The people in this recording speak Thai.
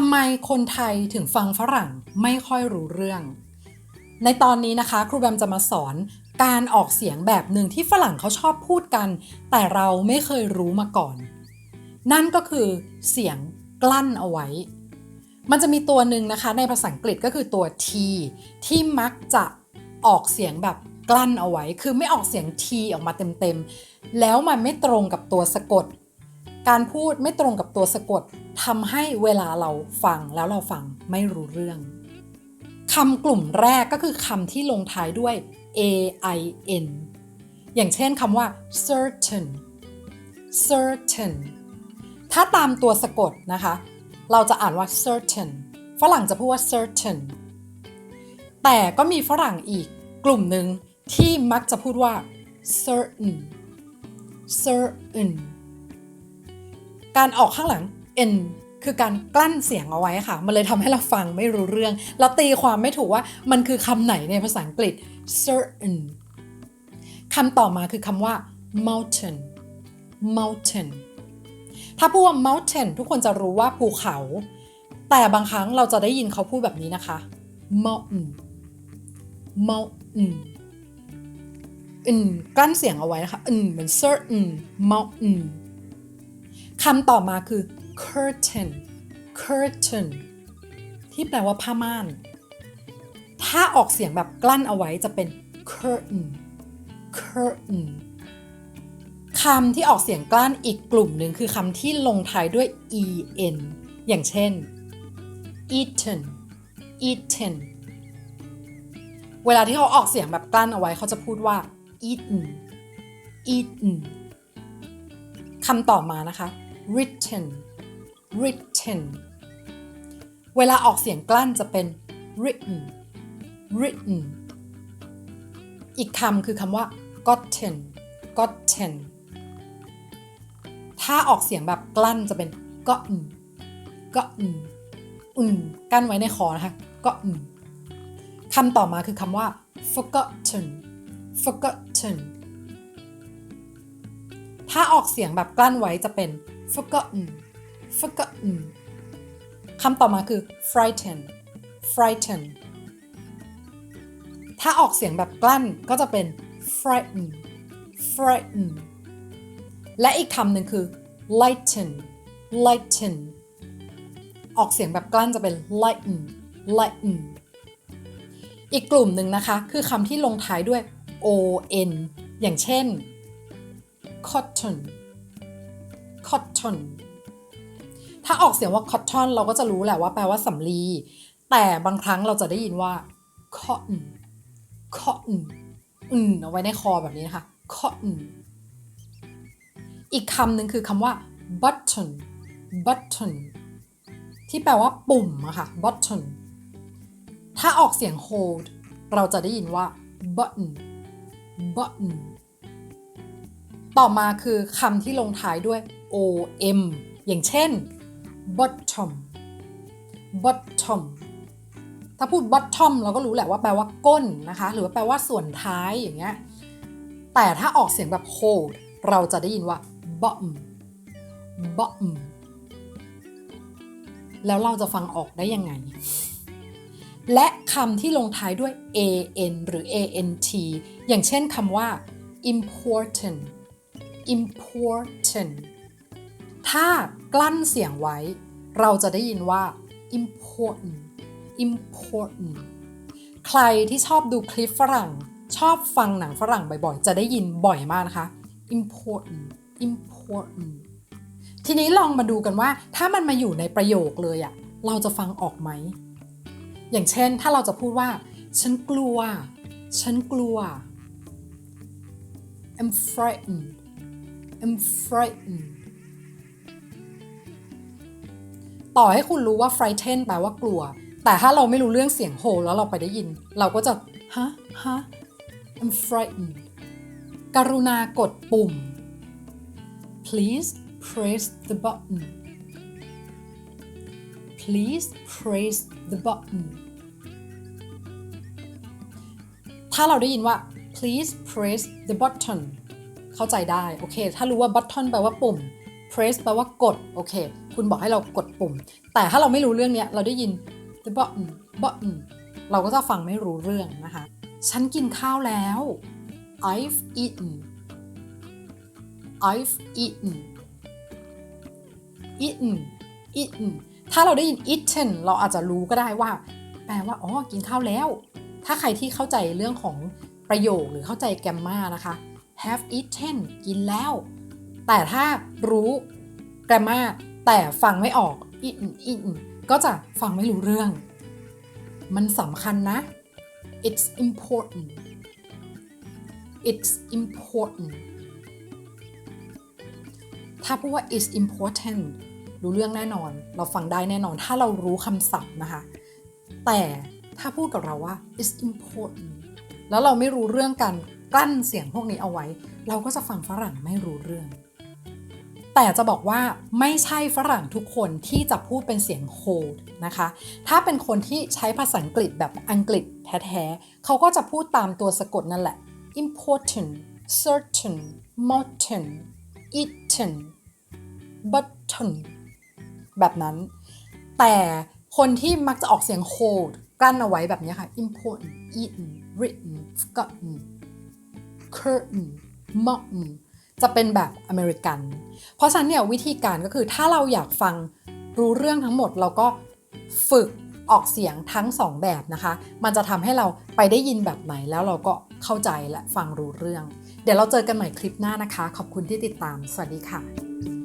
ทำไมคนไทยถึงฟังฝรั่งไม่ค่อยรู้เรื่อง ในตอนนี้นะคะครูแบมจะมาสอนการออกเสียงแบบหนึ่งที่ฝรั่งเขาชอบพูดกัน แต่เราไม่เคยรู้มาก่อน นั่นก็คือเสียงกลั้นเอาไว้ มันจะมีตัวหนึ่งนะคะในภาษาอังกฤษก็คือตัว t ที่มักจะออกเสียงแบบกลั้นเอาไว้ คือไม่ออกเสียง t ออกมาเต็มๆ แล้วมันไม่ตรงกับตัวสะกด การพูดไม่ตรงกับตัวสะกดทำให้เวลาเราฟังแล้วเราฟังไม่รู้เรื่องคำกลุ่มแรกก็คือคำที่ลงท้ายด้วย a i n อย่างเช่นคำว่า certain certain ถ้าตามตัวสะกดนะคะ เราจะอ่านว่า certain ฝรั่งจะพูดว่า certain แต่ก็มีฝรั่งอีกกลุ่มหนึ่งที่มักจะพูดว่า certain certain การออกข้างหลัง n คือการกลั้นเสียงเอาไว้ค่ะ มันเลยทำให้เราฟังไม่รู้เรื่อง เราตีความไม่ถูกว่ามันคือคำไหนในภาษาอังกฤษ certain คำต่อมาคือคำว่า mountain mountain ถ้าพูดว่า mountain ทุกคนจะรู้ว่าภูเขา แต่บางครั้งเราจะได้ยินเขาพูดแบบนี้นะคะ mountain mountain อืมกลั้นเสียงเอาไว้นะคะอืมเหมือน certain mountain คำต่อมาคือ curtain curtain ที่แปลว่าผ้าม่าน ถ้าออกเสียงแบบกลั้นเอาไว้จะเป็น curtain curtain คำที่ออกเสียงกลั้นอีกกลุ่มหนึ่งคือคำที่ลงท้ายด้วย en อย่างเช่น eaten eaten เวลาที่เขาออกเสียงแบบกลั้นเอาไว้เขาจะพูดว่า eaten eaten คำต่อมานะคะ written written เวลาออกเสียงกลั้นจะเป็น written written อีกคำคือคำว่า gotten gotten ถ้าออกเสียงแบบกลั้นจะเป็น gotten gotten อุ่นกั้นไว้ในคอนะคะ gotten คำต่อมาคือคำว่า forgotten forgotten ถ้าออกเสียงแบบกลั้นไว้จะเป็น forgotten forgotten คำต่อมาคือ frighten frighten ถ้าออกเสียงแบบกลั้นก็จะเป็น frighten frighten และอีกคำหนึ่งคือ lighten lighten ออกเสียงแบบกลั้นจะเป็น lighten lighten อีกกลุ่มหนึ่งนะคะ คือคำที่ลงท้ายด้วย on อย่างเช่น cotton cotton ถ้าออกเสียงว่า cotton เราก็จะรู้แหละว่าแปลว่าสำลี แต่บางครั้งเราจะได้ยินว่า cotton cotton อืมเอาไว้ในคอแบบนี้นะคะ cotton อีกคำหนึ่งคือคำว่า button button ที่แปลว่าปุ่มอะค่ะ button ถ้าออกเสียง hold เราจะได้ยินว่า button button ต่อมาคือคำที่ลงท้ายด้วย om อย่างเช่น bottom bottom ถ้าพูด bottom เราก็รู้แหละว่าแปลว่าก้นนะคะ หรือว่าแปลว่าส่วนท้ายอย่างเงี้ย แต่ถ้าออกเสียงแบบ hold เราจะได้ยินว่า bottom bottom แล้วเราจะฟังออกได้ยังไง และคำที่ลงท้ายด้วย an หรือ ant อย่างเช่นคำว่า important important ถ้ากลั้นเสียงไว้ เราจะได้ยินว่า important important ใครที่ชอบดูคลิปฝรั่ง ชอบฟังหนังฝรั่งบ่อยๆ จะได้ยินบ่อยมากนะคะ important important ทีนี้ลองมาดูกันว่า ถ้ามันมาอยู่ในประโยคเลยอะเราจะฟังออกไหม อย่างเช่นถ้าเราจะพูดว่า ฉันกลัว ฉันกลัว I'm frightened I'm frightened ต่อให้คุณรู้ว่า frighten แปลว่ากลัว แต่ถ้าเราไม่รู้เรื่องเสียงโฮแล้วเราไปได้ยิน เราก็จะฮะฮะ I'm frightened กรุณากดปุ่ม please press the button please press the button ถ้าเราได้ยินว่า please press the button เข้าใจได้ โอเค ถ้ารู้ว่า button แปลว่าปุ่ม press แปลว่ากด โอเค คุณบอกให้เรากดปุ่ม แต่ถ้าเราไม่รู้เรื่องเนี้ย เราได้ยิน the button button เราก็จะฟังไม่รู้เรื่องนะคะ ฉันกินข้าวแล้ว I've eaten I've eaten eaten eaten ถ้าเราได้ยิน eaten เราอาจจะรู้ก็ได้ว่า แปลว่า อ๋อ กินข้าวแล้ว ถ้าใครที่เข้าใจเรื่องของประโยคหรือเข้าใจแกรมมานะคะ have eaten กินแล้ว แต่ถ้ารู้แกรมมาแต่ฟังไม่ออก eaten eaten ก็จะฟังไม่รู้เรื่อง มันสำคัญนะ it's important it's important ถ้าพูดว่า is important รู้เรื่องแน่นอน เราฟังได้แน่นอน ถ้าเรารู้คำศัพท์นะคะ แต่ถ้าพูดกับเราว่า is important แล้วเราไม่รู้เรื่องการกลั้นเสียงพวกนี้เอาไว้ เราก็จะฟังฝรั่งไม่รู้เรื่อง แต่จะบอกว่าไม่ใช่ฝรั่งทุกคนที่จะพูดเป็นเสียง hold นะคะ ถ้าเป็นคนที่ใช้ภาษาอังกฤษแบบอังกฤษแท้ๆ เขาก็จะพูดตามตัวสะกดนั่นแหละ important certain modern eaten button แบบนั้น แต่คนที่มักจะออกเสียง hold กลั้นเอาไว้แบบนี้ค่ะ important eaten written forgotten curtain mountain จะเป็นแบบอเมริกัน เพราะฉะนั้นเนี่ยวิธีการก็คือถ้าเราอยากฟังรู้เรื่องทั้งหมดเราก็ฝึกออกเสียงทั้งสองแบบนะคะ มันจะทำให้เราไปได้ยินแบบไหนแล้วเราก็เข้าใจและฟังรู้เรื่อง เดี๋ยวเราเจอกันใหม่คลิปหน้านะคะ ขอบคุณที่ติดตาม สวัสดีค่ะ